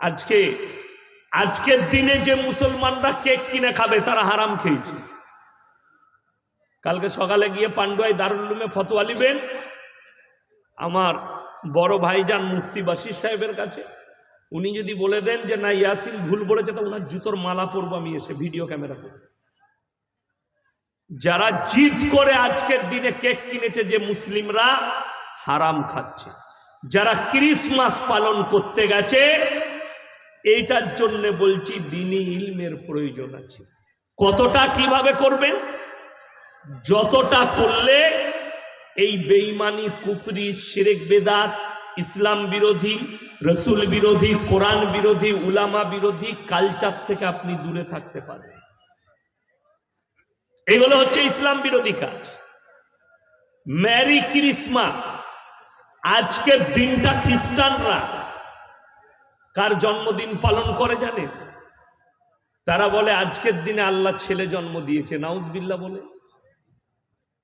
আজকে, আজকের দিনে যে মুসলমানরা কেক কিনে খাবে, তারা হারাম খেয়েছে। কালকে সকালে গিয়ে পান্ডুয়াই দারুল্লুমে ফতোয়া নিবেন আমার বড় ভাইজান মুফতি বাসির সাহেবের কাছে। উনি যদি বলে দেন যে, না, ইয়াসিন ভুল বলেছে তো ওনার জুতোর মালা পরবো আমি এসে ভিডিও ক্যামেরা করে। যারা জিদ করে আজকের দিনে কেক কিনেছে যে মুসলিমরা, হারাম খাচ্ছে। যারা ক্রিসমাস পালন করতে গেছে এইটার জন্য বলছি দিনী ইলমের প্রয়োজন আছে। কতটা কীভাবে করবেন? যতটা করলে এই বেইমানি কুফরি, শিরেক, বেদাত, ইসলাম বিরোধী, রসুল বিরোধী, কোরআন বিরোধী, উলামা বিরোধী, কালচার থেকে আপনি দূরে থাকতে পারেন এগুলো হচ্ছে ইসলাম বিরোধী কাজ। Merry Christmas. আজকের দিনটা খ্রিস্টানরা কার জন্মদিন পালন করে জানেন তারা বলে, আজকের দিনে আল্লাহ ছেলে জন্ম দিয়েছে। নাউজবিল্লা বলে।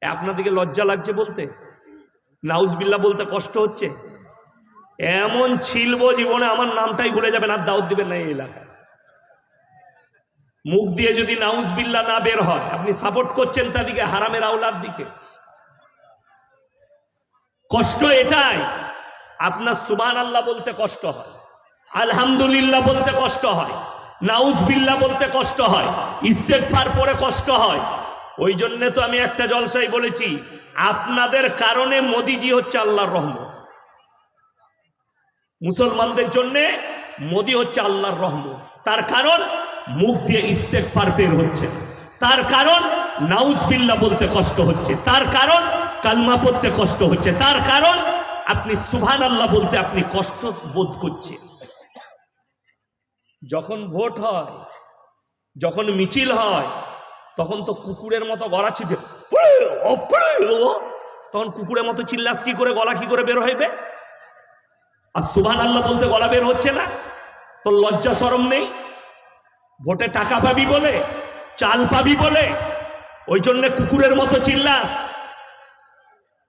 আপনাদেরকে লজ্জা লাগছে বলতে? নাউজবিল্লা বলতে কষ্ট হচ্ছে? এমন ছিলব জীবনে আমার নামটাই ভুলে যাবেন, আর দাউদ দিবেন না এই এলাকায়। মুখ দিয়ে যদি নাউজবিল্লা না বের হয়, আপনি সাপোর্ট করছেন তাদিকে হারামের আওলার দিকে। কষ্ট এটাই। আপনার সুবান আল্লাহ বলতে কষ্ট হয়। আলহামদুলিল্লাহ বলতে কষ্ট হয় নাউজবিল্লা বলতে কষ্ট হয় ইস্তেকফার পরে কষ্ট হয়। ওই জন্যে তো আমি একটা জলসাই বলেছি, আপনাদের কারণে মোদিজি হচ্ছে আল্লাহর রহমত। মুসলমানদের জন্যে মোদি হচ্ছে আল্লাহর রহমত। তার কারণ মুখ দিয়ে ইস্তেকফার বের হচ্ছে। তার কারণ নাউজবিল্লা বলতে কষ্ট হচ্ছে। তার কারণ কালমা পড়তে কষ্ট হচ্ছে। তার কারণ আপনি সুভান আল্লাহ বলতে আপনি কষ্ট বোধ করছেন। যখন ভোট হয়, যখন মিছিল হয়, তখন তো কুকুরের মতো গলা ছিটে তখন কুকুরের মতো চিল্লাস কি করে, গলা কি করে বের হইবে? আর সুভান আল্লাহ বলতে গলা বের হচ্ছে না? তোর লজ্জা সরম নেই? ভোটে টাকা পাবি বলে, চাল পাবি বলে, ওই জন্য কুকুরের মতো চিল্লাস?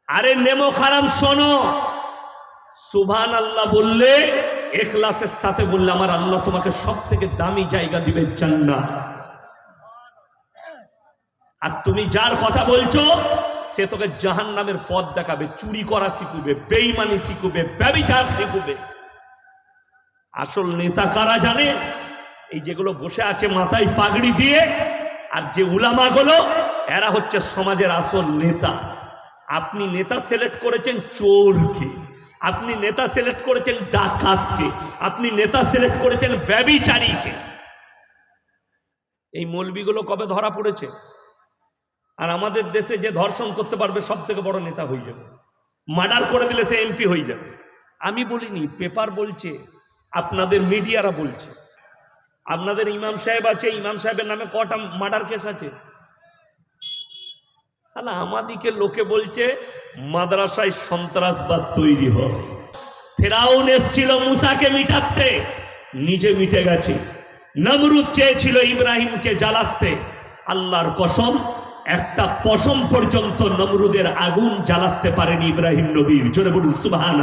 আরে নেমো খারাম শোনো। সুভান আল্লাহ বললে এখলাসের সাথে বললে আমার আল্লাহ তোমাকে সব থেকে দামি জায়গা দিবে জান্নাত। আর তুমি যার কথা বলছো, সে তোকে জাহান নামের পথ দেখাবে, চুরি করা শিখবে বেইমানি শিখবে, ব্যবিচার শিখবে। আসল নেতা কারা জানে? এই যেগুলো বসে আছে মাথায় পাগড়ি দিয়ে, আর যে উলামাগুলো, এরা হচ্ছে সমাজের আসল নেতা। আপনি নেতা সিলেক্ট করেছেন চোরকে। আপনি নেতা সিলেক্ট করেছেন ডাকাতকে, আপনি নেতা সিলেক্ট করেছেন ব্যবিচারীকে। এই মলবিগুলো কবে ধরা পড়েছে? আর আমাদের দেশে যে ধর্ষণ করতে পারবে সব থেকে বড় নেতা হয়ে যাবে। মার্ডার করে দিলে সে এমপি হয়ে যাবে। আমি বলিনি, পেপার বলছে, আপনাদের মিডিয়ারা বলছে। আপনাদের ইমাম সাহেব আছে, ইমাম সাহেবের নামে কটা মার্ডার কেস আছে? তাহলে আমাদিকে লোকে বলছে, মাদ্রাসায় সন্ত্রাসবাদ তৈরি হয় ফেরাউন এসছিল মুসাকে মিটাতে, নিজে মিটে গেছে। নমরুদ চেয়েছিল ইব্রাহিমকে জ্বালাতে। আল্লাহর কসম, একটা পশম পর্যন্ত নমরুদের আগুন জ্বালাতে পারেনি ইব্রাহিম নবীর। জোরে বলুন সুবাহান